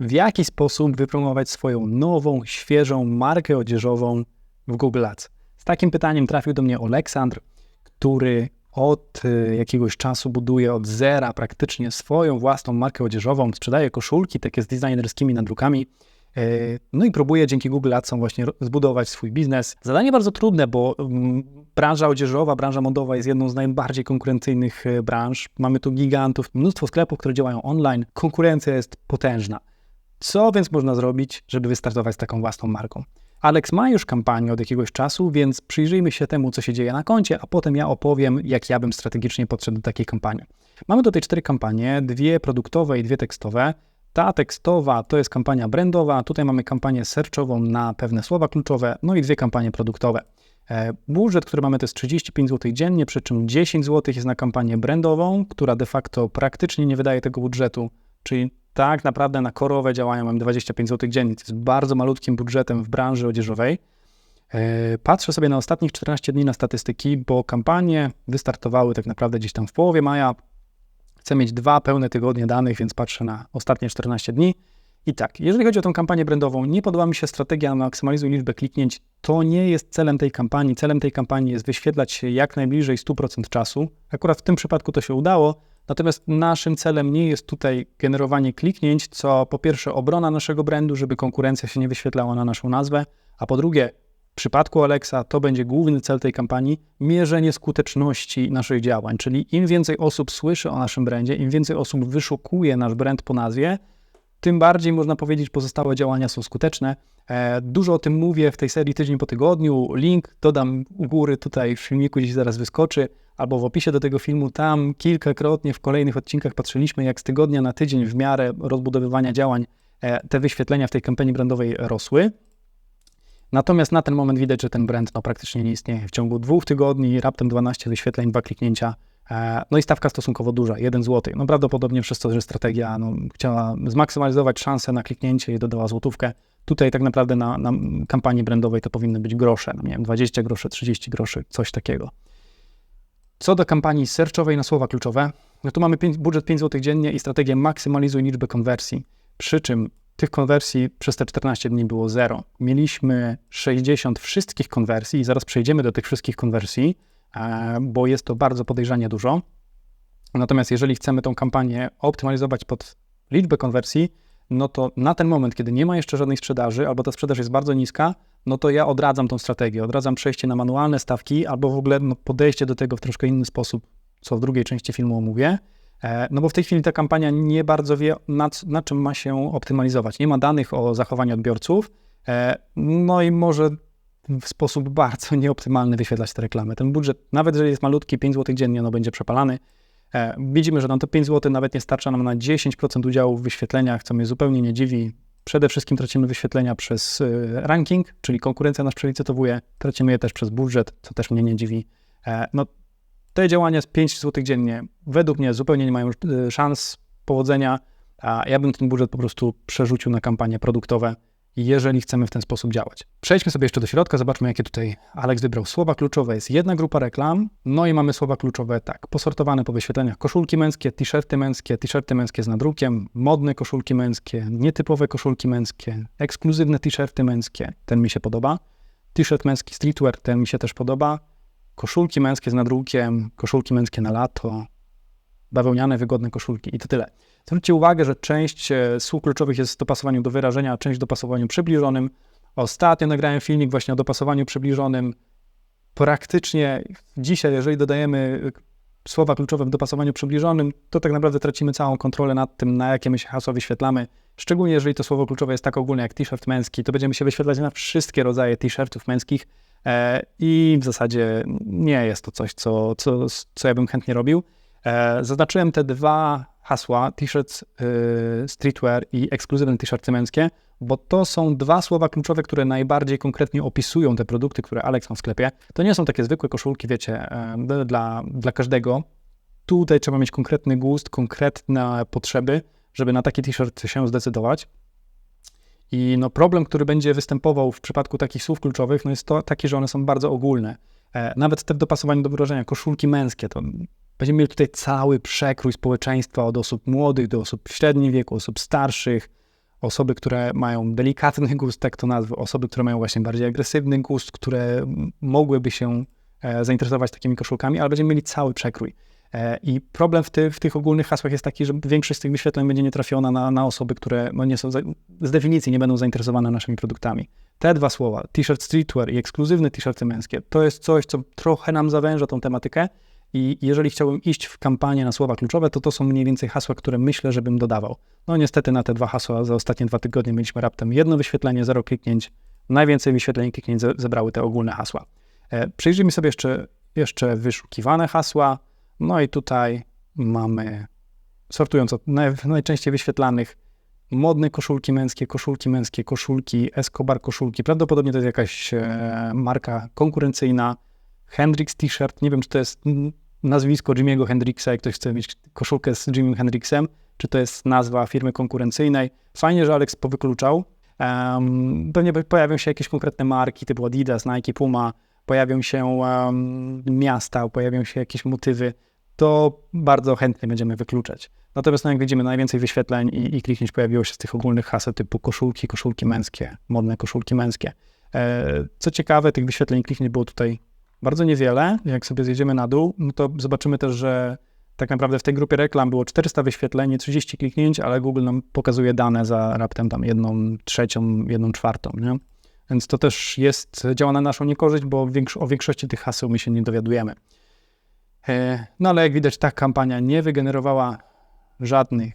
w jaki sposób wypromować swoją nową, świeżą markę odzieżową w Google Ads. Z takim pytaniem trafił do mnie Aleksandr, który od y, jakiegoś czasu buduje od zera praktycznie swoją własną markę odzieżową, sprzedaje koszulki takie z designerskimi nadrukami. y, No i próbuje dzięki Google Adsom właśnie zbudować swój biznes. Zadanie bardzo trudne, bo mm, branża odzieżowa, branża modowa jest jedną z najbardziej konkurencyjnych y, branż. Mamy tu gigantów, mnóstwo sklepów, które działają online. Konkurencja jest potężna. Co więc można zrobić, żeby wystartować z taką własną marką? Alex ma już kampanię od jakiegoś czasu, więc przyjrzyjmy się temu, co się dzieje na koncie, a potem ja opowiem, jak ja bym strategicznie podszedł do takiej kampanii. Mamy tutaj cztery kampanie, dwie produktowe i dwie tekstowe. Ta tekstowa to jest kampania brandowa, tutaj mamy kampanię searchową na pewne słowa kluczowe, no i dwie kampanie produktowe. E, Budżet, który mamy, to jest 35 zł dziennie, przy czym 10 zł jest na kampanię brandową, która de facto praktycznie nie wydaje tego budżetu, czyli tak naprawdę na korowe działania mam 25 zł dziennie. To jest bardzo malutkim budżetem w branży odzieżowej. E, Patrzę sobie na ostatnich 14 dni na statystyki, bo kampanie wystartowały tak naprawdę gdzieś tam w połowie maja. Chcę mieć dwa pełne tygodnie danych, więc patrzę na ostatnie 14 dni. I tak, jeżeli chodzi o tę kampanię brandową, nie podoba mi się strategia maksymalizuj liczbę kliknięć. To nie jest celem tej kampanii. Celem tej kampanii jest wyświetlać się jak najbliżej 100% czasu. Akurat w tym przypadku to się udało, Natomiast naszym celem nie jest tutaj generowanie kliknięć, co po pierwsze obrona naszego brandu, żeby konkurencja się nie wyświetlała na naszą nazwę, a po drugie, w przypadku Alexa to będzie główny cel tej kampanii mierzenie skuteczności naszych działań. Czyli im więcej osób słyszy o naszym brandzie, im więcej osób wyszukuje nasz brand po nazwie, tym bardziej można powiedzieć, pozostałe działania są skuteczne. E, Dużo o tym mówię w tej serii tydzień po tygodniu. Link dodam u góry tutaj w filmiku, gdzieś zaraz wyskoczy, albo w opisie do tego filmu. Tam kilkakrotnie w kolejnych odcinkach patrzyliśmy, jak z tygodnia na tydzień w miarę rozbudowywania działań e, te wyświetlenia w tej kampanii brandowej rosły. Natomiast na ten moment widać, że ten brand no, praktycznie nie istnieje. W ciągu dwóch tygodni raptem 12 wyświetleń, dwa kliknięcia. E, No i stawka stosunkowo duża, 1 zł. No prawdopodobnie przez to, że strategia no, chciała zmaksymalizować szansę na kliknięcie i dodała złotówkę. Tutaj tak naprawdę na, na kampanii brandowej to powinny być grosze, nie wiem, 20 groszy, 30 groszy, coś takiego. Co do kampanii searchowej na słowa kluczowe, no tu mamy pięć, budżet 5 zł dziennie i strategię maksymalizuj liczbę konwersji. Przy czym tych konwersji przez te 14 dni było zero. Mieliśmy 60 wszystkich konwersji i zaraz przejdziemy do tych wszystkich konwersji, e, bo jest to bardzo podejrzanie dużo. Natomiast jeżeli chcemy tą kampanię optymalizować pod liczbę konwersji, no to na ten moment, kiedy nie ma jeszcze żadnej sprzedaży, albo ta sprzedaż jest bardzo niska, no to ja odradzam tą strategię. Odradzam przejście na manualne stawki, albo w ogóle no, podejście do tego w troszkę inny sposób, co w drugiej części filmu omówię. E, No bo w tej chwili ta kampania nie bardzo wie, na, c- na czym ma się optymalizować. Nie ma danych o zachowaniu odbiorców, e, no i może w sposób bardzo nieoptymalny wyświetlać te reklamy. Ten budżet, nawet jeżeli jest malutki, 5 zł dziennie, no będzie przepalany. E, Widzimy, że nam to 5 zł nawet nie starcza nam na 10% udziału w wyświetleniach, co mnie zupełnie nie dziwi. Przede wszystkim tracimy wyświetlenia przez ranking, czyli konkurencja nas przelicytowuje, tracimy je też przez budżet, co też mnie nie dziwi. No, te działania z 5 zł dziennie według mnie zupełnie nie mają y, szans powodzenia, a ja bym ten budżet po prostu przerzucił na kampanie produktowe, jeżeli chcemy w ten sposób działać. Przejdźmy sobie jeszcze do środka, zobaczmy jakie tutaj Alex wybrał. Słowa kluczowe jest jedna grupa reklam, no i mamy słowa kluczowe tak, posortowane po wyświetleniach koszulki męskie, t-shirty męskie, t-shirty męskie z nadrukiem, modne koszulki męskie, nietypowe koszulki męskie, ekskluzywne t-shirty męskie, ten mi się podoba. T-shirt męski streetwear, ten mi się też podoba. Koszulki męskie z nadrukiem, koszulki męskie na lato, bawełniane, wygodne koszulki i to tyle. Zwróćcie uwagę, że część e, słów kluczowych jest w dopasowaniu do wyrażenia, a część w dopasowaniu przybliżonym. Ostatnio nagrałem filmik właśnie o dopasowaniu przybliżonym. Praktycznie dzisiaj, jeżeli dodajemy e, słowa kluczowe w dopasowaniu przybliżonym, to tak naprawdę tracimy całą kontrolę nad tym, na jakie my się hasła wyświetlamy. Szczególnie jeżeli to słowo kluczowe jest tak ogólne jak t-shirt męski, to będziemy się wyświetlać na wszystkie rodzaje t-shirtów męskich i w zasadzie nie jest to coś, co, co, co ja bym chętnie robił. E, Zaznaczyłem te dwa hasła, t-shirt y, streetwear i ekskluzywne t-shirty męskie, bo to są dwa słowa kluczowe, które najbardziej konkretnie opisują te produkty, które Alex ma w sklepie. To nie są takie zwykłe koszulki, wiecie, e, dla, dla każdego. Tutaj trzeba mieć konkretny gust, konkretne potrzeby, żeby na taki t-shirt się zdecydować. I no problem, który będzie występował w przypadku takich słów kluczowych, no jest to taki, że one są bardzo ogólne. E, Nawet te w dopasowaniu do wyrażenia, koszulki męskie, to będziemy mieli tutaj cały przekrój społeczeństwa od osób młodych do osób w średnim wieku, osób starszych, osoby, które mają delikatny gust, tak to nazwę, osoby, które mają właśnie bardziej agresywny gust, które mogłyby się e, zainteresować takimi koszulkami, ale będziemy mieli cały przekrój. E, I problem w, ty, w, tych ogólnych hasłach jest taki, że większość z tych wyświetleń będzie nietrafiona na, na osoby, które no nie są za, z definicji nie będą zainteresowane naszymi produktami. Te dwa słowa, t-shirt streetwear i ekskluzywne t-shirty męskie, to jest coś, co trochę nam zawęża tą tematykę i jeżeli chciałbym iść w kampanię na słowa kluczowe, to to są mniej więcej hasła, które myślę, żebym dodawał. No niestety na te dwa hasła za ostatnie dwa tygodnie mieliśmy raptem jedno wyświetlenie, zero kliknięć. Najwięcej wyświetleń i kliknięć zebrały te ogólne hasła. E, przyjrzyjmy sobie jeszcze, jeszcze wyszukiwane hasła. No i tutaj mamy, sortując od naj, najczęściej wyświetlanych, modne koszulki męskie, koszulki męskie, koszulki, Escobar koszulki. Prawdopodobnie to jest jakaś e, marka konkurencyjna. Hendrix T-shirt, nie wiem, czy to jest nazwisko Jimmy'ego Hendrixa, jak ktoś chce mieć koszulkę z Jimmym Hendrixem, czy to jest nazwa firmy konkurencyjnej. Fajnie, że Alex powykluczał. Um, pewnie pojawią się jakieś konkretne marki typu Adidas, Nike, Puma, pojawią się um, miasta, pojawią się jakieś motywy, to bardzo chętnie będziemy wykluczać. Natomiast no, jak widzimy, najwięcej wyświetleń i, i kliknięć pojawiło się z tych ogólnych haseł typu koszulki, koszulki męskie, modne koszulki męskie. E, co ciekawe, tych wyświetleń i kliknięć było tutaj bardzo niewiele. Jak sobie zjedziemy na dół, no to zobaczymy też, że tak naprawdę w tej grupie reklam było 400 wyświetleń, 30 kliknięć, ale Google nam pokazuje dane za raptem tam jedną trzecią, jedną czwartą, nie? Więc to też jest, działa na naszą niekorzyść, bo o większości tych haseł my się nie dowiadujemy. E, no ale jak widać, ta kampania nie wygenerowała żadnych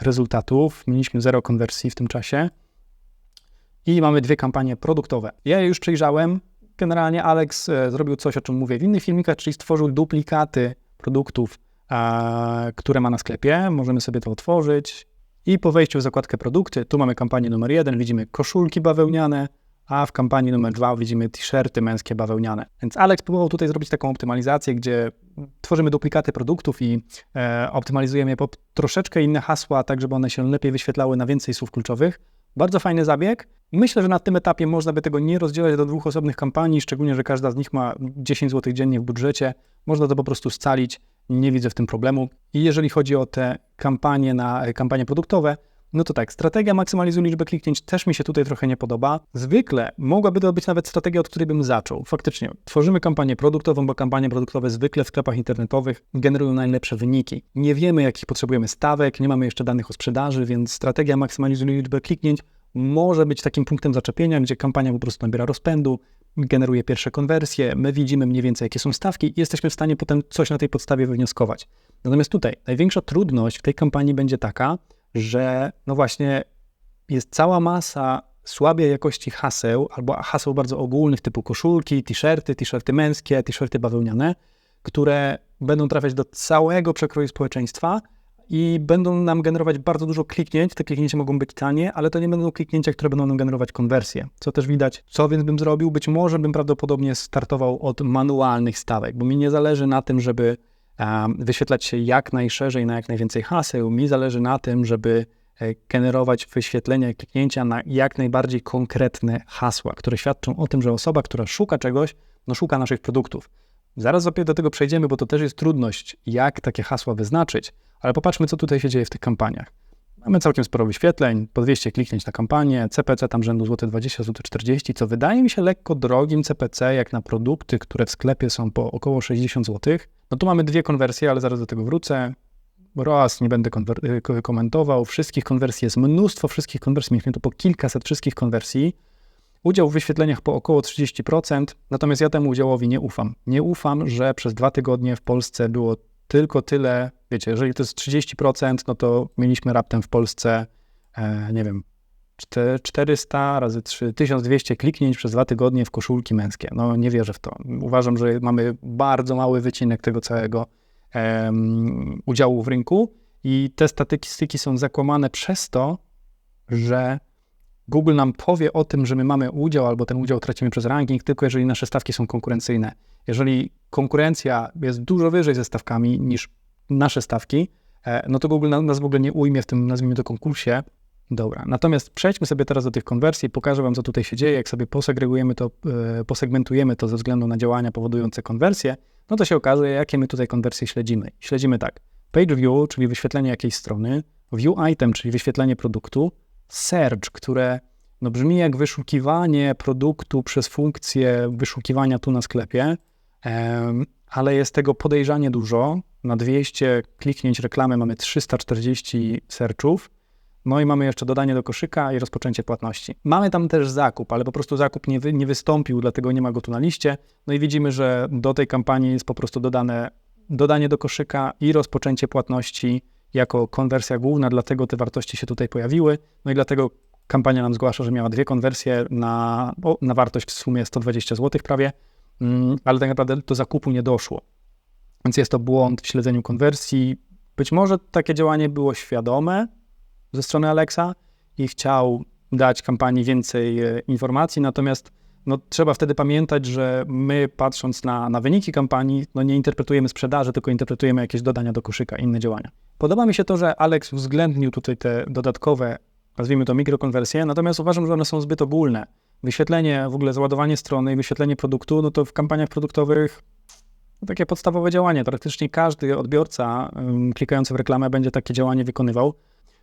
rezultatów. Mieliśmy zero konwersji w tym czasie. I mamy dwie kampanie produktowe. Ja je już przejrzałem, generalnie Alex e, zrobił coś, o czym mówię w innych filmikach, czyli stworzył duplikaty produktów, które ma na sklepie. Możemy sobie to otworzyć. I po wejściu w zakładkę produkty, tu mamy kampanię numer jeden, widzimy koszulki bawełniane, a w kampanii numer dwa widzimy t-shirty męskie bawełniane. Więc Alex próbował tutaj zrobić taką optymalizację, gdzie tworzymy duplikaty produktów i e, optymalizujemy je po troszeczkę inne hasła, tak żeby one się lepiej wyświetlały na więcej słów kluczowych. Bardzo fajny zabieg. Myślę, że na tym etapie można by tego nie rozdzielać do dwóch osobnych kampanii, szczególnie, że każda z nich ma 10 zł dziennie w budżecie. Można to po prostu scalić, nie widzę w tym problemu. I jeżeli chodzi o te kampanie na kampanie produktowe, no to tak, strategia maksymalizuj liczbę kliknięć też mi się tutaj trochę nie podoba. Zwykle mogłaby to być nawet strategia, od której bym zaczął. Faktycznie, tworzymy kampanię produktową, bo kampanie produktowe zwykle w sklepach internetowych generują najlepsze wyniki. Nie wiemy, jakich potrzebujemy stawek, nie mamy jeszcze danych o sprzedaży, więc strategia maksymalizuj liczbę kliknięć może być takim punktem zaczepienia, gdzie kampania po prostu nabiera rozpędu, generuje pierwsze konwersje, my widzimy mniej więcej, jakie są stawki i jesteśmy w stanie potem coś na tej podstawie wywnioskować. Natomiast tutaj największa trudność w tej kampanii będzie taka, że no właśnie jest cała masa słabej jakości haseł albo haseł bardzo ogólnych typu koszulki, t-shirty, t-shirty męskie, t-shirty bawełniane, które będą trafiać do całego przekroju społeczeństwa i będą nam generować bardzo dużo kliknięć. Te kliknięcia mogą być tanie, ale to nie będą kliknięcia, które będą nam generować konwersję. Co też widać, co więc bym zrobił? Być może bym prawdopodobnie startował od manualnych stawek, bo mi nie zależy na tym, żeby wyświetlać się jak najszerzej na jak najwięcej haseł. Mi zależy na tym, żeby e, generować wyświetlenia i kliknięcia na jak najbardziej konkretne hasła, które świadczą o tym, że osoba, która szuka czegoś, no szuka naszych produktów. Zaraz do tego przejdziemy, bo to też jest trudność, jak takie hasła wyznaczyć, ale popatrzmy, co tutaj się dzieje w tych kampaniach. Mamy całkiem sporo wyświetleń, po 200 kliknięć na kampanię, CPC tam rzędu złote 20, zł 40, co wydaje mi się lekko drogim CPC, jak na produkty, które w sklepie są po około 60 zł. No tu mamy dwie konwersje, ale zaraz do tego wrócę. ROAS nie będę y, komentował, wszystkich konwersji jest mnóstwo, wszystkich konwersji, mieliśmy tu po kilkaset wszystkich konwersji. Udział w wyświetleniach po około 30%, natomiast ja temu udziałowi nie ufam. Nie ufam, że przez dwa tygodnie w Polsce było tylko tyle, wiecie, jeżeli to jest 30%, no to mieliśmy raptem w Polsce, e, nie wiem, 400 razy 3, 1200 kliknięć przez dwa tygodnie w koszulki męskie. No nie wierzę w to. Uważam, że mamy bardzo mały wycinek tego całego udziału w rynku i te statystyki są zakłamane przez to, że Google nam powie o tym, że my mamy udział albo ten udział tracimy przez ranking, tylko jeżeli nasze stawki są konkurencyjne. Jeżeli konkurencja jest dużo wyżej ze stawkami niż nasze stawki, e, no to Google nas w ogóle nie ujmie w tym, nazwijmy to, konkursie. Dobra, natomiast przejdźmy sobie teraz do tych konwersji, pokażę Wam, co tutaj się dzieje. Jak sobie posegregujemy to, e, posegmentujemy to ze względu na działania powodujące konwersję, no to się okaże, jakie my tutaj konwersje śledzimy. Śledzimy tak, page view, czyli wyświetlenie jakiejś strony, view item, czyli wyświetlenie produktu, search, które no, brzmi jak wyszukiwanie produktu przez funkcję wyszukiwania tu na sklepie, ale jest tego podejrzanie dużo. Na 200 kliknięć reklamy mamy 340 searchów. No i mamy jeszcze dodanie do koszyka i rozpoczęcie płatności. Mamy tam też zakup, ale po prostu zakup nie, wy, nie wystąpił, dlatego nie ma go tu na liście. No i widzimy, że do tej kampanii jest po prostu dodane dodanie do koszyka i rozpoczęcie płatności jako konwersja główna, dlatego te wartości się tutaj pojawiły. No i dlatego kampania nam zgłasza, że miała dwie konwersje na, na wartość w sumie 120 zł prawie, ale tak naprawdę do zakupu nie doszło. Więc jest to błąd w śledzeniu konwersji. Być może takie działanie było świadome ze strony Alexa i chciał dać kampanii więcej e, informacji, natomiast no, trzeba wtedy pamiętać, że my patrząc na, na wyniki kampanii, no nie interpretujemy sprzedaży, tylko interpretujemy jakieś dodania do koszyka, inne działania. Podoba mi się to, że Alex uwzględnił tutaj te dodatkowe, nazwijmy to mikrokonwersje, natomiast uważam, że one są zbyt ogólne. Wyświetlenie, w ogóle załadowanie strony i wyświetlenie produktu, no to w kampaniach produktowych takie podstawowe działanie. Praktycznie każdy odbiorca klikający w reklamę będzie takie działanie wykonywał.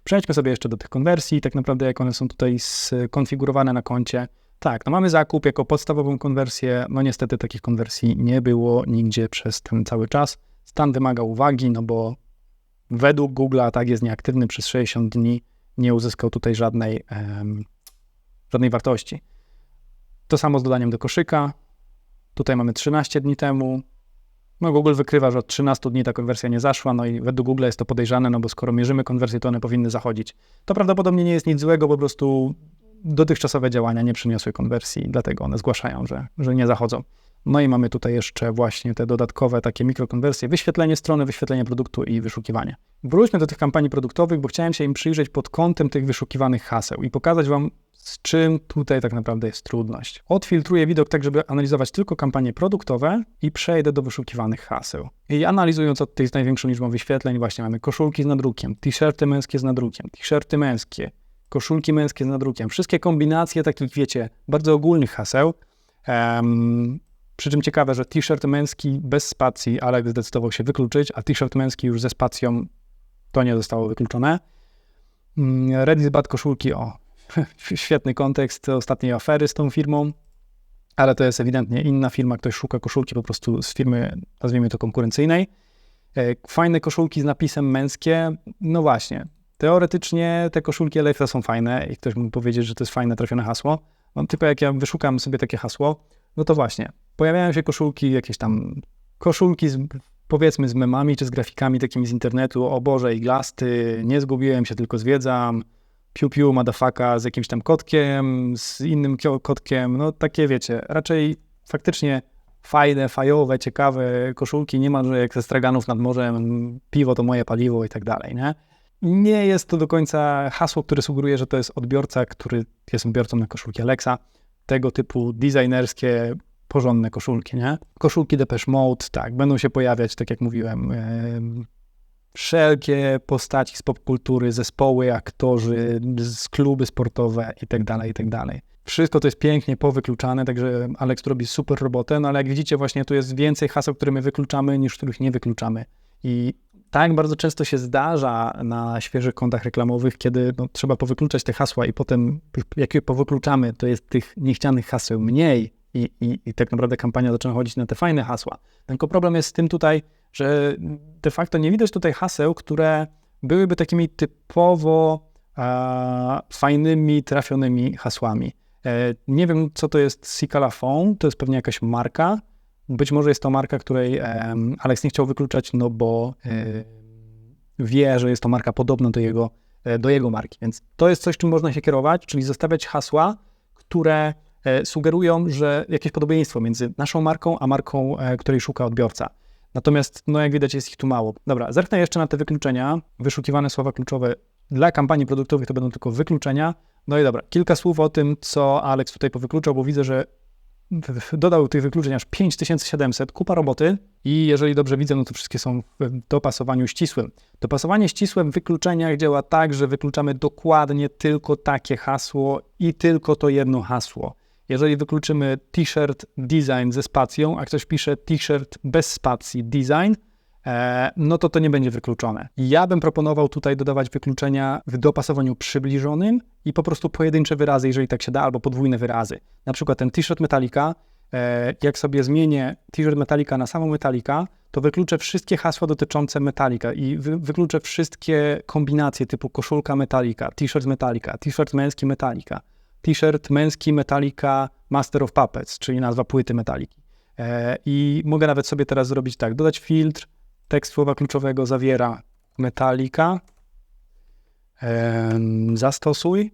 Przejdźmy sobie jeszcze do tych konwersji, tak naprawdę jak one są tutaj skonfigurowane na koncie. Tak, no mamy zakup jako podstawową konwersję. No niestety takich konwersji nie było nigdzie przez ten cały czas. Stan wymaga uwagi, no bo według Google'a tag jest nieaktywny przez 60 dni, nie uzyskał tutaj żadnej, um, żadnej wartości. To samo z dodaniem do koszyka. Tutaj mamy 13 dni temu. No Google wykrywa, że od 13 dni ta konwersja nie zaszła, no i według Google jest to podejrzane, no bo skoro mierzymy konwersję, to one powinny zachodzić. To prawdopodobnie nie jest nic złego, po prostu dotychczasowe działania nie przyniosły konwersji, dlatego one zgłaszają, że, że nie zachodzą. No i mamy tutaj jeszcze właśnie te dodatkowe takie mikrokonwersje, wyświetlenie strony, wyświetlenie produktu i wyszukiwanie. Wróćmy do tych kampanii produktowych, bo chciałem się im przyjrzeć pod kątem tych wyszukiwanych haseł i pokazać Wam, z czym tutaj tak naprawdę jest trudność. Odfiltruję widok tak, żeby analizować tylko kampanie produktowe i przejdę do wyszukiwanych haseł. I analizując od tych z największą liczbą wyświetleń, właśnie mamy koszulki z nadrukiem, t-shirty męskie z nadrukiem, t-shirty męskie, koszulki męskie z nadrukiem. Wszystkie kombinacje takich, wiecie, bardzo ogólnych haseł. Um, przy czym ciekawe, że t-shirt męski bez spacji Alex zdecydował się wykluczyć, a t-shirt męski już ze spacją to nie zostało wykluczone. Mm, Reddit Bad koszulki, o, świetny kontekst ostatniej afery z tą firmą, ale to jest ewidentnie inna firma, ktoś szuka koszulki po prostu z firmy, nazwijmy to konkurencyjnej. E, fajne koszulki z napisem męskie, no właśnie, teoretycznie te koszulki Alexa są fajne i ktoś mógł powiedzieć, że to jest fajne, trafione hasło, no tylko jak ja wyszukam sobie takie hasło, no to właśnie, pojawiają się koszulki, jakieś tam koszulki z, powiedzmy z memami czy z grafikami takimi z internetu, o Boże, iglasty, nie zgubiłem się, tylko zwiedzam, piu piu, madafaka z jakimś tam kotkiem, z innym kotkiem, no takie wiecie, raczej faktycznie fajne, fajowe, ciekawe koszulki, nie ma, że jak ze straganów nad morzem, piwo to moje paliwo i tak dalej, nie? Nie jest to do końca hasło, które sugeruje, że to jest odbiorca, który jest odbiorcą na koszulki Alexa. Tego typu designerskie, porządne koszulki, nie? Koszulki Depeche Mode, tak, będą się pojawiać, tak jak mówiłem, wszelkie postaci z popkultury, zespoły, aktorzy, z kluby sportowe i tak dalej, i tak. Wszystko to jest pięknie powykluczane, także Alex robi super robotę, no ale jak widzicie właśnie tu jest więcej haseł, które my wykluczamy, niż których nie wykluczamy. I tak bardzo często się zdarza na świeżych kontach reklamowych, kiedy no, trzeba powykluczać te hasła i potem jak je powykluczamy, to jest tych niechcianych haseł mniej i, i, i tak naprawdę kampania zaczyna chodzić na te fajne hasła. Tylko problem jest z tym tutaj, że de facto nie widać tutaj haseł, które byłyby takimi typowo e, fajnymi, trafionymi hasłami. E, nie wiem, co to jest Phone, to jest pewnie jakaś marka. Być może jest to marka, której e, Alex nie chciał wykluczać, no bo e, wie, że jest to marka podobna do jego, e, do jego marki. Więc to jest coś, czym można się kierować, czyli zostawiać hasła, które e, sugerują, że jakieś podobieństwo między naszą marką, a marką, której szuka odbiorca. Natomiast, no jak widać, jest ich tu mało. Dobra, zerknę jeszcze na te wykluczenia. Wyszukiwane słowa kluczowe dla kampanii produktowych to będą tylko wykluczenia. No i dobra, kilka słów o tym, co Alex tutaj powykluczał, bo widzę, że dodał tych wykluczeń aż 5700, kupa roboty i jeżeli dobrze widzę, no to wszystkie są w dopasowaniu ścisłym. Dopasowanie ścisłe w wykluczeniach działa tak, że wykluczamy dokładnie tylko takie hasło i tylko to jedno hasło. Jeżeli wykluczymy t-shirt design ze spacją, a ktoś pisze t-shirt bez spacji design, e, no to to nie będzie wykluczone. Ja bym proponował tutaj dodawać wykluczenia w dopasowaniu przybliżonym i po prostu pojedyncze wyrazy, jeżeli tak się da, albo podwójne wyrazy. Na przykład ten t-shirt Metallica, e, jak sobie zmienię t-shirt Metallica na samą Metallica, to wykluczę wszystkie hasła dotyczące Metallica i wy, wykluczę wszystkie kombinacje typu koszulka Metallica, t-shirt Metallica, t-shirt męski Metallica, t-shirt męski Metallica Master of Puppets, czyli nazwa płyty Metalliki. E, I mogę nawet sobie teraz zrobić tak, dodać filtr, tekst słowa kluczowego zawiera Metallica, zastosuj.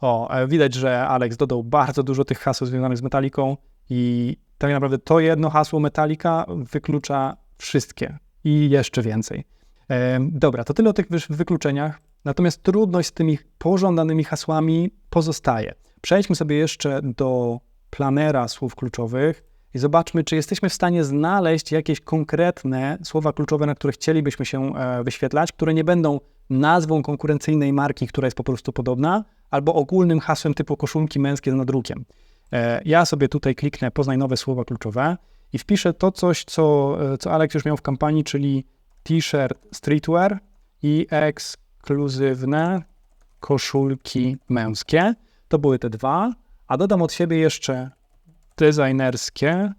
O, e, widać, że Alex dodał bardzo dużo tych haseł związanych z Metaliką i tak naprawdę to jedno hasło Metallica wyklucza wszystkie i jeszcze więcej. Dobra, to tyle o tych wykluczeniach. Natomiast trudność z tymi pożądanymi hasłami pozostaje. Przejdźmy sobie jeszcze do planera słów kluczowych i zobaczmy, czy jesteśmy w stanie znaleźć jakieś konkretne słowa kluczowe, na które chcielibyśmy się e, wyświetlać, które nie będą nazwą konkurencyjnej marki, która jest po prostu podobna, albo ogólnym hasłem typu koszulki męskie z nadrukiem. E, Ja sobie tutaj kliknę poznaj nowe słowa kluczowe i wpiszę to coś, co, e, co Alex już miał w kampanii, czyli t-shirt streetwear i ekskluzywne koszulki męskie. To były te dwa, a dodam od siebie jeszcze designerskie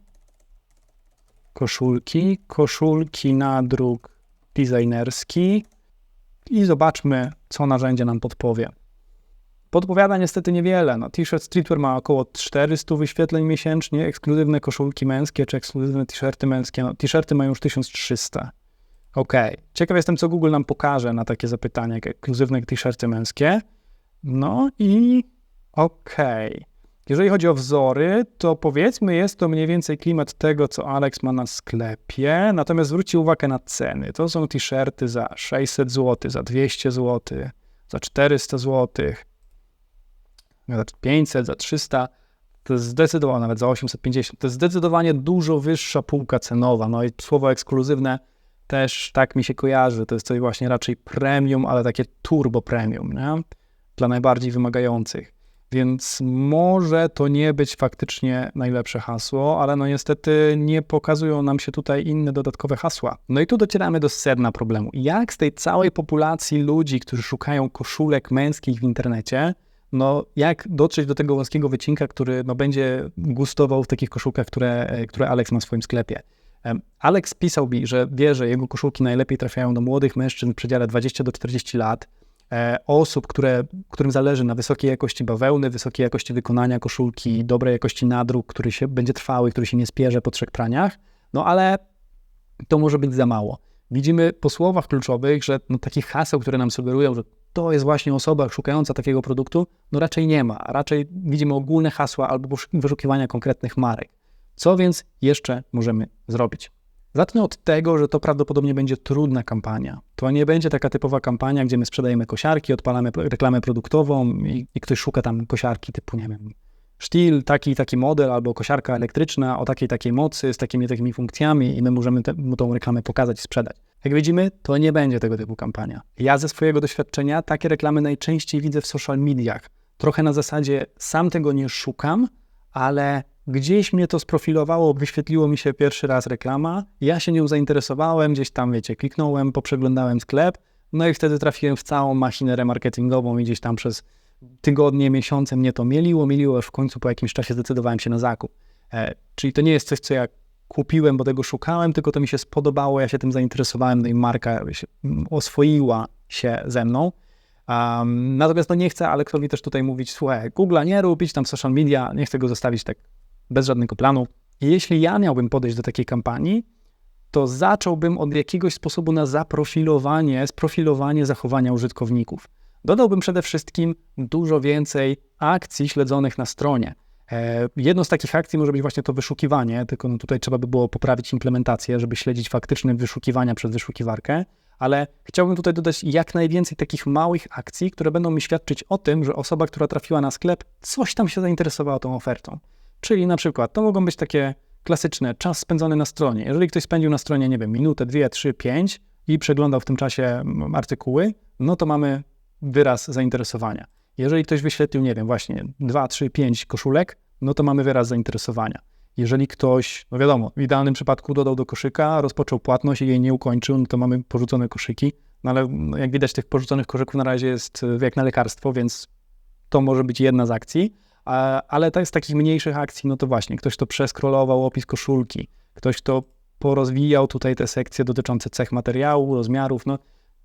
koszulki, koszulki nadruk designerski i zobaczmy, co narzędzie nam podpowie. Podpowiada niestety niewiele. No, t-shirt streetwear ma około 400 wyświetleń miesięcznie, ekskluzywne koszulki męskie czy ekskluzywne t-shirty męskie. No, t-shirty mają już 1300. Okej. Ciekaw jestem, co Google nam pokaże na takie zapytania, jak ekskluzywne t-shirty męskie. No i okej. Jeżeli chodzi o wzory, to powiedzmy jest to mniej więcej klimat tego, co Alex ma na sklepie, natomiast zwróćcie uwagę na ceny. To są t-shirty za 600 zł, za 200 zł, za 400 zł, za 500, za 300. To jest zdecydowanie, nawet za 850. To jest zdecydowanie dużo wyższa półka cenowa. No i słowo ekskluzywne też tak mi się kojarzy. To jest coś właśnie raczej premium, ale takie turbo premium, nie? Dla najbardziej wymagających. Więc może to nie być faktycznie najlepsze hasło, ale no niestety nie pokazują nam się tutaj inne dodatkowe hasła. No i tu docieramy do sedna problemu. Jak z tej całej populacji ludzi, którzy szukają koszulek męskich w internecie, no jak dotrzeć do tego wąskiego wycinka, który no, będzie gustował w takich koszulkach, które, e, które Alex ma w swoim sklepie. Alex pisał mi, że wie, że jego koszulki najlepiej trafiają do młodych mężczyzn w przedziale 20 do 40 lat, e, osób, które, którym zależy na wysokiej jakości bawełny, wysokiej jakości wykonania koszulki, dobrej jakości nadruk, który się będzie trwały, który się nie spierze po trzech praniach, no ale to może być za mało. Widzimy po słowach kluczowych, że no, takich haseł, które nam sugerują, że to jest właśnie osoba szukająca takiego produktu, no raczej nie ma. Raczej widzimy ogólne hasła albo wyszukiwania konkretnych marek. Co więc jeszcze możemy zrobić? Zacznę od tego, że to prawdopodobnie będzie trudna kampania. To nie będzie taka typowa kampania, gdzie my sprzedajemy kosiarki, odpalamy reklamę produktową i, i ktoś szuka tam kosiarki typu, nie wiem, sztil, taki taki model, albo kosiarka elektryczna o takiej takiej mocy, z takimi takimi funkcjami i my możemy te, mu tą reklamę pokazać i sprzedać. Jak widzimy, to nie będzie tego typu kampania. Ja ze swojego doświadczenia takie reklamy najczęściej widzę w social mediach. Trochę na zasadzie sam tego nie szukam, ale gdzieś mnie to sprofilowało, wyświetliło mi się pierwszy raz reklama, ja się nią zainteresowałem, gdzieś tam, wiecie, kliknąłem, poprzeglądałem sklep, no i wtedy trafiłem w całą machinerę marketingową i gdzieś tam przez tygodnie, miesiące mnie to mieliło, mieliło, aż w końcu po jakimś czasie zdecydowałem się na zakup. E, czyli to nie jest coś, co ja kupiłem, bo tego szukałem, tylko to mi się spodobało, ja się tym zainteresowałem, no i marka się, oswoiła się ze mną. Um, natomiast no nie chcę Aleksowi też tutaj mówić, słuchaj, Google'a nie rób, idź tam social media, nie chcę go zostawić tak bez żadnego planu. Jeśli ja miałbym podejść do takiej kampanii, to zacząłbym od jakiegoś sposobu na zaprofilowanie, sprofilowanie zachowania użytkowników. Dodałbym przede wszystkim dużo więcej akcji śledzonych na stronie. E, Jedną z takich akcji może być właśnie to wyszukiwanie, tylko no tutaj trzeba by było poprawić implementację, żeby śledzić faktyczne wyszukiwania przez wyszukiwarkę, ale chciałbym tutaj dodać jak najwięcej takich małych akcji, które będą mi świadczyć o tym, że osoba, która trafiła na sklep, coś tam się zainteresowała tą ofertą. Czyli na przykład to mogą być takie klasyczne czas spędzony na stronie. Jeżeli ktoś spędził na stronie, nie wiem, minutę, dwie, trzy, pięć i przeglądał w tym czasie artykuły, no to mamy wyraz zainteresowania. Jeżeli ktoś wyświetlił, nie wiem, właśnie 2, 3, 5 koszulek, no to mamy wyraz zainteresowania. Jeżeli ktoś, no wiadomo, w idealnym przypadku dodał do koszyka, rozpoczął płatność i jej nie ukończył, no to mamy porzucone koszyki. No ale no, jak widać, tych porzuconych koszyków na razie jest e, jak na lekarstwo, więc to może być jedna z akcji. Ale z takich mniejszych akcji, no to właśnie, ktoś to przeskrolował opis koszulki, ktoś to porozwijał tutaj te sekcje dotyczące cech materiału, rozmiarów, no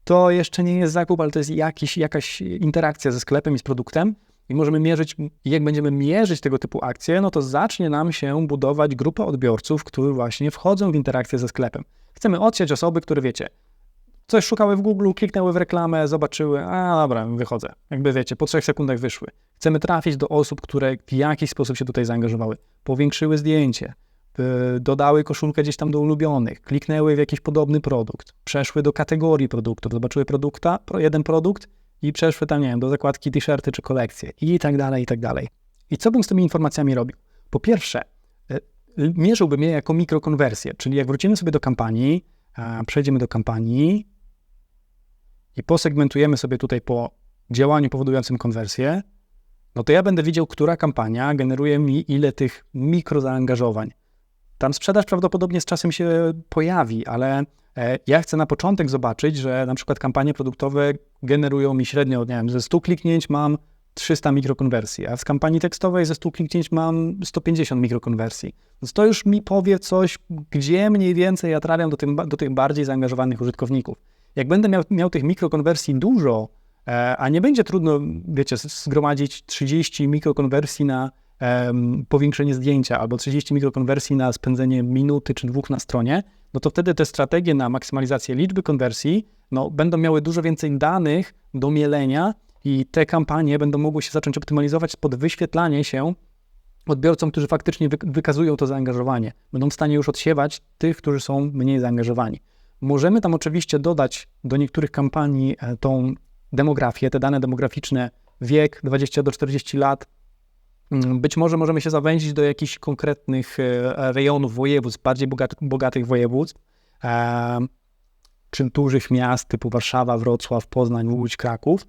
to jeszcze nie jest zakup, ale to jest jakiś, jakaś interakcja ze sklepem i z produktem i możemy mierzyć, jak będziemy mierzyć tego typu akcje, no to zacznie nam się budować grupa odbiorców, którzy właśnie wchodzą w interakcję ze sklepem. Chcemy odsiać osoby, które wiecie, coś szukały w Google, kliknęły w reklamę, zobaczyły, a dobra, wychodzę. Jakby wiecie, po trzech sekundach wyszły. Chcemy trafić do osób, które w jakiś sposób się tutaj zaangażowały, powiększyły zdjęcie, dodały koszulkę gdzieś tam do ulubionych, kliknęły w jakiś podobny produkt, przeszły do kategorii produktów, zobaczyły produkta, jeden produkt i przeszły tam, nie wiem, do zakładki t-shirty czy kolekcje i tak dalej, i tak dalej. I co bym z tymi informacjami robił? Po pierwsze, e, mierzyłbym je jako mikrokonwersję, czyli jak wrócimy sobie do kampanii, przejdziemy do kampanii i posegmentujemy sobie tutaj po działaniu powodującym konwersję, no to ja będę widział, która kampania generuje mi ile tych mikrozaangażowań. Tam sprzedaż prawdopodobnie z czasem się pojawi, ale e, ja chcę na początek zobaczyć, że na przykład kampanie produktowe generują mi średnio, nie wiem, ze 100 kliknięć mam 300 mikrokonwersji, a z kampanii tekstowej ze 100 kliknięć mam 150 mikrokonwersji. Więc to już mi powie coś, gdzie mniej więcej ja trafiam do, tym, do tych bardziej zaangażowanych użytkowników. Jak będę miał, miał tych mikrokonwersji dużo, e, a nie będzie trudno, wiecie, zgromadzić 30 mikrokonwersji na powiększenie zdjęcia albo 30 mikrokonwersji na spędzenie minuty czy dwóch na stronie, no to wtedy te strategie na maksymalizację liczby konwersji no, będą miały dużo więcej danych do mielenia i te kampanie będą mogły się zacząć optymalizować pod wyświetlanie się odbiorcom, którzy faktycznie wykazują to zaangażowanie. Będą w stanie już odsiewać tych, którzy są mniej zaangażowani. Możemy tam oczywiście dodać do niektórych kampanii e, tą demografię, te dane demograficzne, wiek 20 do 40 lat, Mm, być może możemy się zawęzić do jakichś konkretnych e, rejonów województw, bardziej bogatych województw, czy dużych miast typu Warszawa, Wrocław, Poznań, Łódź, Kraków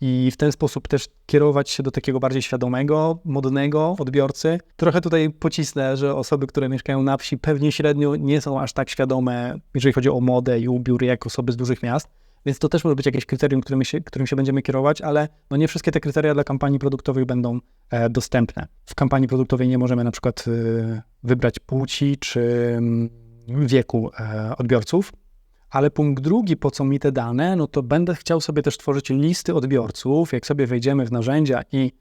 i w ten sposób też kierować się do takiego bardziej świadomego, modnego odbiorcy. Trochę tutaj pocisnę, że osoby, które mieszkają na wsi pewnie średnio nie są aż tak świadome, jeżeli chodzi o modę i ubiór, jak osoby z dużych miast. Więc to też może być jakieś kryterium, którym się, którym się będziemy kierować, ale no nie wszystkie te kryteria dla kampanii produktowych będą e, dostępne. W kampanii produktowej nie możemy na przykład e, wybrać płci czy m, mm, wieku e, odbiorców. Ale punkt drugi, po co mi te dane, no to będę chciał sobie też tworzyć listy odbiorców. Jak sobie wejdziemy w narzędzia i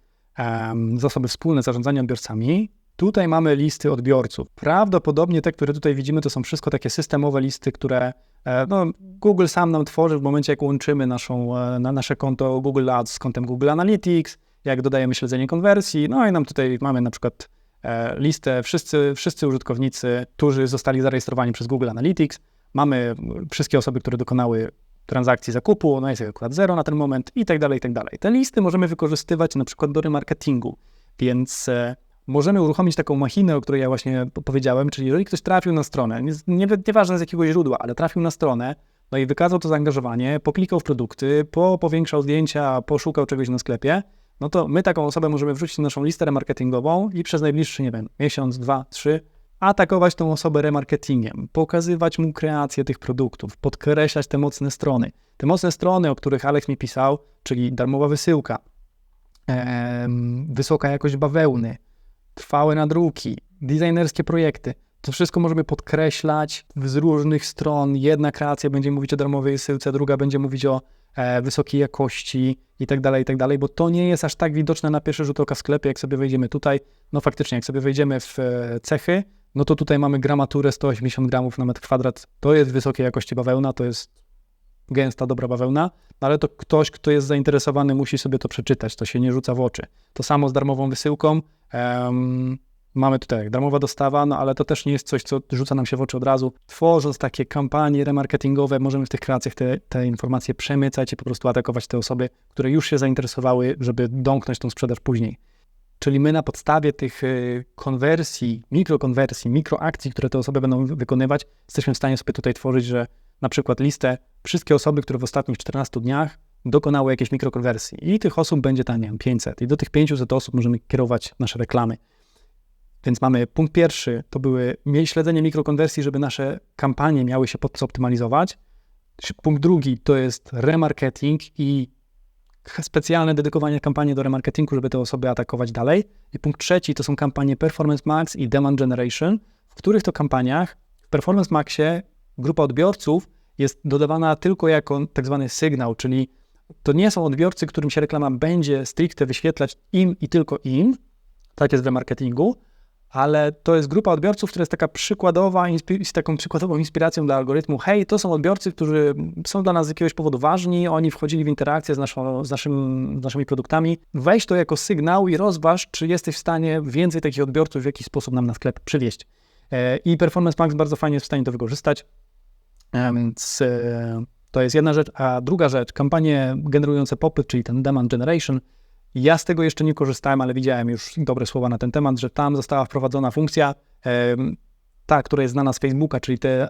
zasoby wspólne zarządzania odbiorcami, Tutaj mamy listy odbiorców. Prawdopodobnie te, które tutaj widzimy, to są wszystko takie systemowe listy, które e, no, Google sam nam tworzy w momencie, jak łączymy naszą, e, na nasze konto Google Ads z kontem Google Analytics, jak dodajemy śledzenie konwersji. No i nam tutaj mamy na przykład e, listę wszyscy, wszyscy użytkownicy, którzy zostali zarejestrowani przez Google Analytics. Mamy wszystkie osoby, które dokonały transakcji zakupu, no jest akurat zero na ten moment i tak dalej, i tak dalej. Te listy możemy wykorzystywać na przykład do remarketingu, więc możemy uruchomić taką machinę, o której ja właśnie powiedziałem, czyli jeżeli ktoś trafił na stronę, nie, nieważne z jakiego źródła, ale trafił na stronę, no i wykazał to zaangażowanie, poklikał w produkty, po, powiększał zdjęcia, poszukał czegoś na sklepie, no to my taką osobę możemy wrzucić na naszą listę remarketingową i przez najbliższy, nie wiem, miesiąc, dwa, trzy, atakować tą osobę remarketingiem, pokazywać mu kreację tych produktów, podkreślać te mocne strony. Te mocne strony, o których Alex mi pisał, czyli darmowa wysyłka, wysoka jakość bawełny, trwałe nadruki, designerskie projekty. To wszystko możemy podkreślać z różnych stron. Jedna kreacja będzie mówić o darmowej wysyłce, druga będzie mówić o e, wysokiej jakości i tak dalej, i tak dalej, bo to nie jest aż tak widoczne na pierwszy rzut oka w sklepie, jak sobie wejdziemy tutaj. No faktycznie, jak sobie wejdziemy w e, cechy, no to tutaj mamy gramaturę 180 gramów na metr kwadrat. To jest wysokiej jakości bawełna, to jest gęsta, dobra bawełna, no ale to ktoś, kto jest zainteresowany, musi sobie to przeczytać, to się nie rzuca w oczy. To samo z darmową wysyłką. Um, mamy tutaj darmowa dostawa, no ale to też nie jest coś, co rzuca nam się w oczy od razu. Tworząc takie kampanie remarketingowe, możemy w tych kreacjach te, te informacje przemycać i po prostu atakować te osoby, które już się zainteresowały, żeby domknąć tą sprzedaż później. Czyli my na podstawie tych y, konwersji, mikrokonwersji, mikroakcji, które te osoby będą wykonywać, jesteśmy w stanie sobie tutaj tworzyć, że na przykład listę wszystkie osoby, które w ostatnich 14 dniach dokonały jakiejś mikrokonwersji i tych osób będzie tam, nie wiem, 500 i do tych 500 osób możemy kierować nasze reklamy. Więc mamy punkt pierwszy, to były śledzenie mikrokonwersji, żeby nasze kampanie miały się zoptymalizować. Punkt drugi to jest remarketing i specjalne dedykowanie kampanii do remarketingu, żeby te osoby atakować dalej. I punkt trzeci to są kampanie Performance Max i Demand Generation, w których to kampaniach w Performance Maxie grupa odbiorców jest dodawana tylko jako tak zwany sygnał, czyli to nie są odbiorcy, którym się reklama będzie stricte wyświetlać im i tylko im, tak jest w remarketingu, ale to jest grupa odbiorców, która jest taka przykładowa, z taką przykładową inspiracją dla algorytmu. Hej, to są odbiorcy, którzy są dla nas z jakiegoś powodu ważni, oni wchodzili w interakcję z, naszą, z, naszym, z naszymi produktami. Weź to jako sygnał i rozważ, czy jesteś w stanie więcej takich odbiorców w jakiś sposób nam na sklep przywieźć. E, I Performance Max bardzo fajnie jest w stanie to wykorzystać, e, więc e, to jest jedna rzecz. A druga rzecz, kampanie generujące popyt, czyli ten demand generation, ja z tego jeszcze nie korzystałem, ale widziałem już dobre słowa na ten temat, że tam została wprowadzona funkcja, ta, która jest znana z Facebooka, czyli te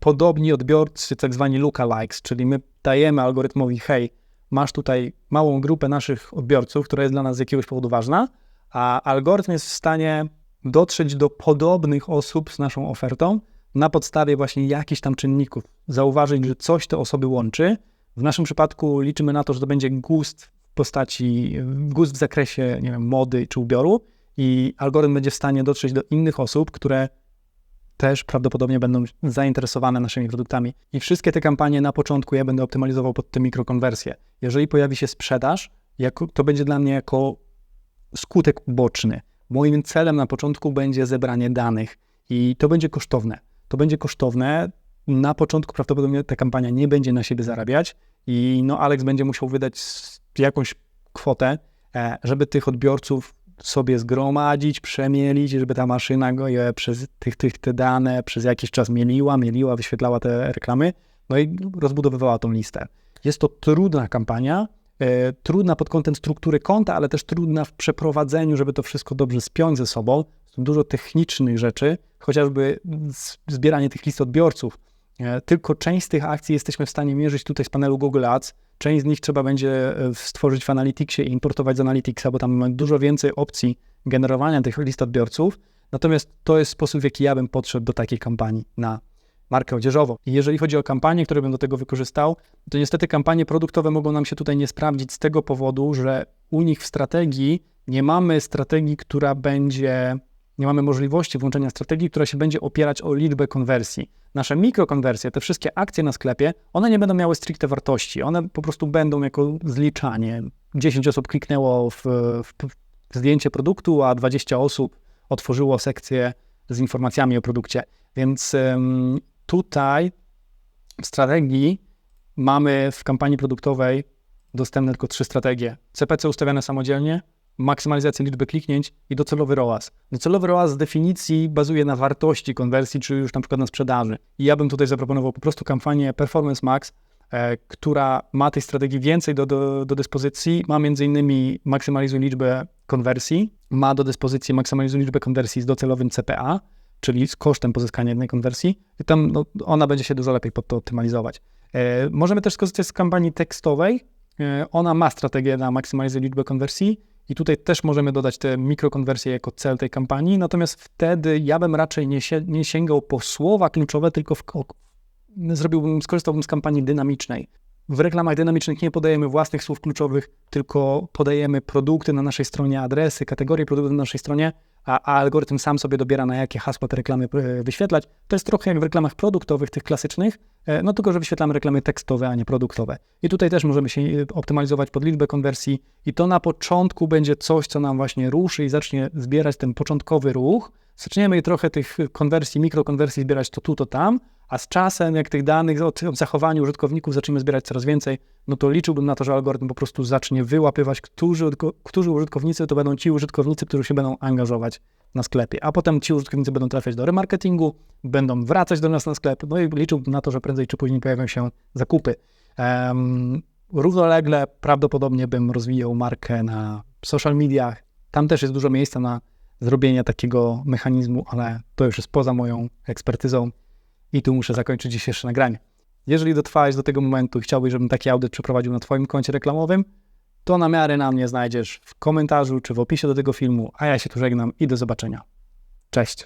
podobni odbiorcy, tak zwani lookalikes, czyli my dajemy algorytmowi, hej, masz tutaj małą grupę naszych odbiorców, która jest dla nas z jakiegoś powodu ważna, a algorytm jest w stanie dotrzeć do podobnych osób z naszą ofertą na podstawie właśnie jakichś tam czynników, zauważyć, że coś te osoby łączy. W naszym przypadku liczymy na to, że to będzie gust postaci, gust w zakresie, nie wiem, mody czy ubioru i algorytm będzie w stanie dotrzeć do innych osób, które też prawdopodobnie będą zainteresowane naszymi produktami. I wszystkie te kampanie na początku ja będę optymalizował pod te mikrokonwersje. Jeżeli pojawi się sprzedaż, to będzie dla mnie jako skutek boczny. Moim celem na początku będzie zebranie danych i to będzie kosztowne. To będzie kosztowne. Na początku prawdopodobnie ta kampania nie będzie na siebie zarabiać i no Alex będzie musiał wydać jakąś kwotę, e, żeby tych odbiorców sobie zgromadzić, przemielić, żeby ta maszyna go je przez tych, tych, te dane przez jakiś czas mieliła, mieliła, wyświetlała te reklamy, no i rozbudowywała tą listę. Jest to trudna kampania, e, trudna pod kątem struktury konta, ale też trudna w przeprowadzeniu, żeby to wszystko dobrze spiąć ze sobą. Dużo technicznych rzeczy, chociażby zbieranie tych list odbiorców. E, tylko część z tych akcji jesteśmy w stanie mierzyć tutaj z panelu Google Ads, Część z nich trzeba będzie e, stworzyć w Analyticsie i importować z Analyticsa, bo tam mamy dużo więcej opcji generowania tych list odbiorców. Natomiast to jest sposób, w jaki ja bym podszedł do takiej kampanii na markę odzieżową. I jeżeli chodzi o kampanie, które bym do tego wykorzystał, to niestety kampanie produktowe mogą nam się tutaj nie sprawdzić z tego powodu, że u nich w strategii nie mamy strategii, która będzie nie mamy możliwości włączenia strategii, która się będzie opierać o liczbę konwersji. Nasze mikrokonwersje, te wszystkie akcje na sklepie, one nie będą miały stricte wartości. One po prostu będą jako zliczanie. 10 osób kliknęło w, w, zdjęcie produktu, a 20 osób otworzyło sekcję z informacjami o produkcie. Więc ym, tutaj w strategii mamy w kampanii produktowej dostępne tylko trzy strategie. CPC ustawiane samodzielnie, maksymalizację liczby kliknięć i docelowy ROAS. Docelowy ROAS z definicji bazuje na wartości konwersji, czy już na przykład na sprzedaży. I ja bym tutaj zaproponował po prostu kampanię Performance Max, e, która ma tej strategii więcej do, do, do dyspozycji. Ma między innymi maksymalizuj liczbę konwersji, ma do dyspozycji maksymalizuj liczbę konwersji z docelowym CPA, czyli z kosztem pozyskania jednej konwersji. I tam no, ona będzie się dużo lepiej pod to optymalizować. E, możemy też skorzystać z kampanii tekstowej. E, ona ma strategię na maksymalizację liczby konwersji i tutaj też możemy dodać te mikrokonwersje jako cel tej kampanii, natomiast wtedy ja bym raczej nie, się, nie sięgał po słowa kluczowe, tylko w, zrobiłbym, skorzystałbym z kampanii dynamicznej. W reklamach dynamicznych nie podajemy własnych słów kluczowych, tylko podajemy produkty na naszej stronie, adresy, kategorie produktów na naszej stronie, a, a, algorytm sam sobie dobiera, na jakie hasła te reklamy e, wyświetlać. To jest trochę jak w reklamach produktowych, tych klasycznych, e, no tylko, że wyświetlamy reklamy tekstowe, a nie produktowe. I tutaj też możemy się e, optymalizować pod liczbę konwersji i to na początku będzie coś, co nam właśnie ruszy i zacznie zbierać ten początkowy ruch. Zaczniemy trochę tych konwersji, mikrokonwersji zbierać to tu, to tam, a z czasem, jak tych danych o, zachowaniu użytkowników zaczniemy zbierać coraz więcej, no to liczyłbym na to, że algorytm po prostu zacznie wyłapywać, którzy, którzy użytkownicy to będą ci użytkownicy, którzy się będą angażować na sklepie, a potem ci użytkownicy będą trafiać do remarketingu, będą wracać do nas na sklep, no i liczyłbym na to, że prędzej czy później pojawią się zakupy. Um, równolegle prawdopodobnie bym rozwijał markę na social mediach. Tam też jest dużo miejsca na zrobienie takiego mechanizmu, ale to już jest poza moją ekspertyzą. I tu muszę zakończyć dzisiejsze nagranie. Jeżeli dotrwałeś do tego momentu i chciałbyś, żebym taki audyt przeprowadził na Twoim koncie reklamowym, to namiary na mnie znajdziesz w komentarzu czy w opisie do tego filmu, a ja się tu żegnam i do zobaczenia. Cześć.